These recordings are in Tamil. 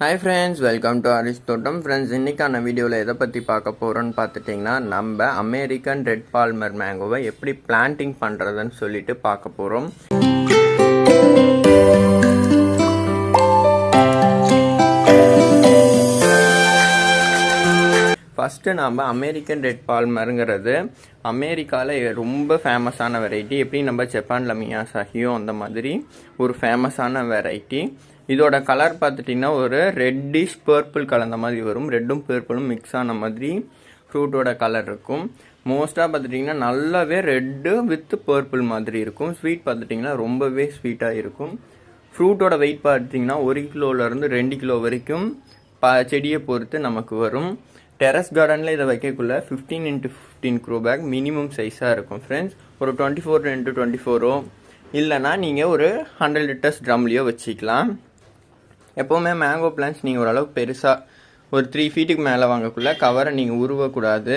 Hi friends welcome to Harish தோட்டம் ஃப்ரெண்ட்ஸ் இன்றைக்கான வீடியோவில் எதை பற்றி பார்க்க போகிறோன்னு பார்த்துட்டிங்கன்னா நம்ம அமெரிக்கன் ரெட் பால்மர் மேங்கோவை எப்படி பிளான்டிங் பண்ணுறதுன்னு சொல்லிட்டு பார்க்க போகிறோம் ஃபஸ்ட்டு நம்ம அமெரிக்கன் ரெட் பால்மருங்கிறது அமெரிக்காவில் ரொம்ப ஃபேமஸான வெரைட்டி எப்படி நம்ம ஜப்பானில் மியாசாகியோ அந்த மாதிரி ஒரு ஃபேமஸான வெரைட்டி இதோட கலர் பார்த்துட்டிங்கன்னா ஒரு ரெட்டிஷ் பர்பிள் கலந்த மாதிரி வரும். ரெட்டும் பர்பிளும் மிக்ஸ் ஆன மாதிரி ஃப்ரூட்டோட கலர் இருக்கும். மோஸ்ட்டாக பார்த்துட்டிங்கன்னா நல்லாவே ரெட்டு வித் பர்பிள் மாதிரி இருக்கும். ஸ்வீட் பார்த்துட்டிங்கன்னா ரொம்பவே ஸ்வீட்டாக இருக்கும். ஃப்ரூட்டோட வெயிட் பார்த்தீங்கன்னா ஒரு கிலோலேருந்து ரெண்டு கிலோ வரைக்கும் ப செடியை பொறுத்து நமக்கு வரும். டெரஸ் கார்டனில் இதை வைக்கக்குள்ள fifteen into fifteen grow bag minimum சைஸாக இருக்கும் ஃப்ரெண்ட்ஸ் ஒரு டுவெண்ட்டி ஃபோர் இன்ட்டு டுவெண்ட்டி ஃபோரோ இல்லைனா நீங்கள் ஒரு ஹண்ட்ரட் லிட்டர்ஸ் ட்ரம்லேயோ வச்சுக்கலாம். எப்போவுமே மேங்கோ பிளான்ஸ் நீங்கள் ஓரளவுக்கு பெருசாக ஒரு த்ரீ ஃபீட்டுக்கு மேலே வாங்கக்குள்ளே கவரை நீங்கள் உருவக்கூடாது.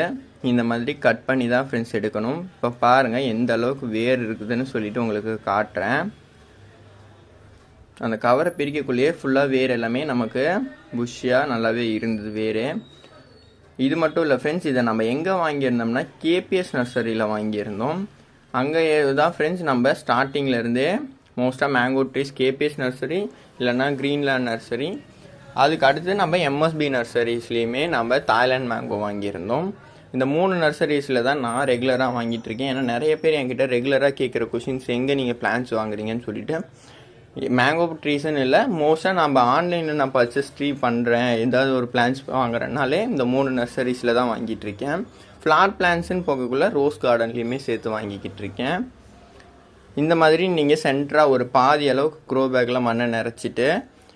இந்த மாதிரி கட் பண்ணி தான் ஃப்ரெண்ட்ஸ் எடுக்கணும். இப்போ பாருங்கள் எந்த அளவுக்கு வேர் இருக்குதுன்னு சொல்லிட்டு உங்களுக்கு காட்டுறேன். அந்த கவரை பிரிக்கக்குள்ளேயே ஃபுல்லாக வேர் எல்லாமே நமக்கு புஷ்ஷியாக நல்லாவே இருந்தது வேறு இது மட்டும் இல்லை ஃப்ரெண்ட்ஸ் இதை நம்ம எங்கே வாங்கியிருந்தோம்னா கேபிஎஸ் நர்சரியில் வாங்கியிருந்தோம். அங்கே தான் ஃப்ரெண்ட்ஸ் நம்ம ஸ்டார்டிங்லேருந்தே மோஸ்ட்டாக மேங்கோ ட்ரீஸ் கேபிஎஸ் நர்சரி இல்லைன்னா க்ரீன்லேண்ட் நர்சரி அதுக்கு அடுத்து நம்ம எம்எஸ்பி நர்சரிஸ்லேயுமே நம்ம தாய்லாண்ட் மேங்கோ வாங்கியிருந்தோம். இந்த மூணு நர்சரிஸில் தான் நான் ரெகுலராக வாங்கிட்டு இருக்கேன். ஏன்னா நிறைய பேர் என்கிட்ட ரெகுலராக கேட்குற கொஷின்ஸ் எங்கே நீங்கள் பிளான்ஸ் வாங்குறீங்கன்னு சொல்லிட்டு மேங்கோ ட்ரீஸ்ன்னு இல்லை மோஸ்ட்டாக நம்ம ஆன்லைனில் நான் பர்ச்சேஸ் ட்ரீ பண்ணுறேன் ஏதாவது ஒரு பிளான்ஸ் வாங்குறேனாலே இந்த மூணு நர்சரிஸில் தான் வாங்கிட்டு இருக்கேன். ஃப்ளார் பிளான்ஸ்ன்னு போகக்குள்ளே ரோஸ் கார்டன்லேயுமே சேர்த்து வாங்கிக்கிட்டு இருக்கேன். இந்த மாதிரி நீங்கள் சென்டராக ஒரு பாதி அளவுக்கு க்ரோ பேக்கில் மண்ணை நிறச்சிட்டு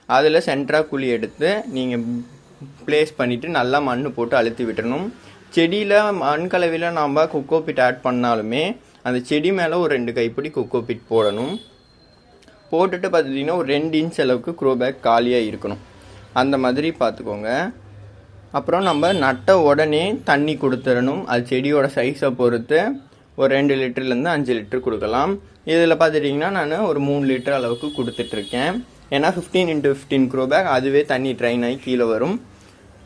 அதில் சென்டராக குழி எடுத்து நீங்கள் ப்ளேஸ் பண்ணிவிட்டு நல்லா மண் போட்டு அழுத்தி விட்டணும் செடியில் மண் கலவையில் நாம் கொக்கோபிட் ஆட் பண்ணாலுமே அந்த செடி மேலே ஒரு ரெண்டு கைப்பிடி கொக்கோபிட் போடணும். போட்டுட்டு பார்த்துட்டிங்கன்னா ஒரு ரெண்டு இன்ச் அளவுக்கு க்ரோ பேக் காலியாக இருக்கணும். அந்த மாதிரி பார்த்துக்கோங்க அப்புறம் நம்ம நட்ட உடனே தண்ணி கொடுத்துடணும் அது செடியோட சைஸை பொறுத்து. ஒரு ரெண்டு லிட்டர்லேருந்து அஞ்சு லிட்டர் கொடுக்கலாம். இதில் பார்த்துட்டிங்கன்னா நான் ஒரு மூணு லிட்டர் அளவுக்கு கொடுத்துட்ருக்கேன். ஏன்னா fifteen into fifteen grow bag அதுவே தண்ணி ட்ரைன் ஆகி கீழே வரும்.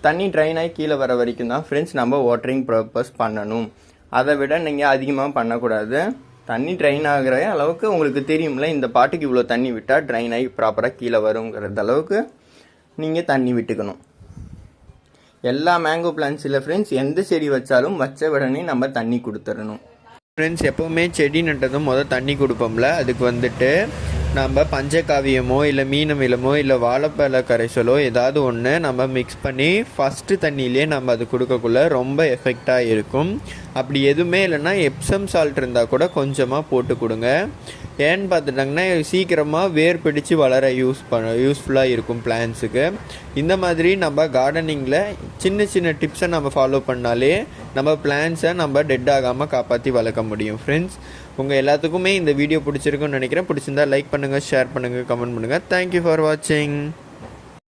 தண்ணி ட்ரைன் ஆகி கீழே வர வரைக்கும் தான் ஃப்ரெண்ட்ஸ் நம்ம வாட்டரிங் பர்பஸ் பண்ணணும். அதை விட நீங்கள் அதிகமாக பண்ணக்கூடாது. தண்ணி ட்ரைன் ஆகிற அளவுக்கு உங்களுக்கு தெரியும்ல இந்த பாட்டுக்கு இவ்வளோ தண்ணி விட்டால் ட்ரைன் ஆகி ப்ராப்பராக கீழே வருங்கிறது அளவுக்கு நீங்கள் தண்ணி விட்டுக்கணும். எல்லா மேங்கோ பிளான்ஸில் ஃப்ரெண்ட்ஸ் எந்த செடி வச்சாலும் வச்ச உடனே நம்ம தண்ணி கொடுத்துடணும். ஃப்ரெண்ட்ஸ் எப்போவுமே செடி நட்டதும் மொதல் தண்ணி கொடுப்போம்ல அதுக்கு வந்துட்டு நம்ம பஞ்சகாவியமோ இல்லை மீனமிலமோ இல்லை வாழைப்பழ கரைசலோ ஏதாவது ஒன்று நம்ம மிக்ஸ் பண்ணி ஃபஸ்ட்டு தண்ணியிலே நம்ம அது கொடுக்கக்குள்ள ரொம்ப எஃபெக்டாக இருக்கும். அப்படி எதுவுமே இல்லைன்னா எப்சம் சால்ட் இருந்தால் கூட கொஞ்சமாக போட்டு கொடுங்க. ஏன்னு பார்த்துட்டாங்கன்னா சீக்கிரமாக வேர் பிடிச்சு வளர யூஸ் பண்ண யூஸ்ஃபுல்லாக இருக்கும் பிளான்ஸுக்கு இந்த மாதிரி நம்ம கார்டனிங்கில் சின்ன சின்ன டிப்ஸை நம்ம ஃபாலோ பண்ணாலே நம்ம பிளான்ஸை நம்ம டெட் ஆகாமல் காப்பாற்றி வளர்க்க முடியும் ஃப்ரெண்ட்ஸ் உங்கள் எல்லாத்துக்குமே இந்த வீடியோ பிடிச்சிருக்குன்னு நினைக்கிறேன். பிடிச்சிருந்தா லைக் பண்ணுங்கள் ஷேர் பண்ணுங்கள் கமெண்ட் பண்ணுங்கள் தேங்க்யூ ஃபார் வாட்சிங்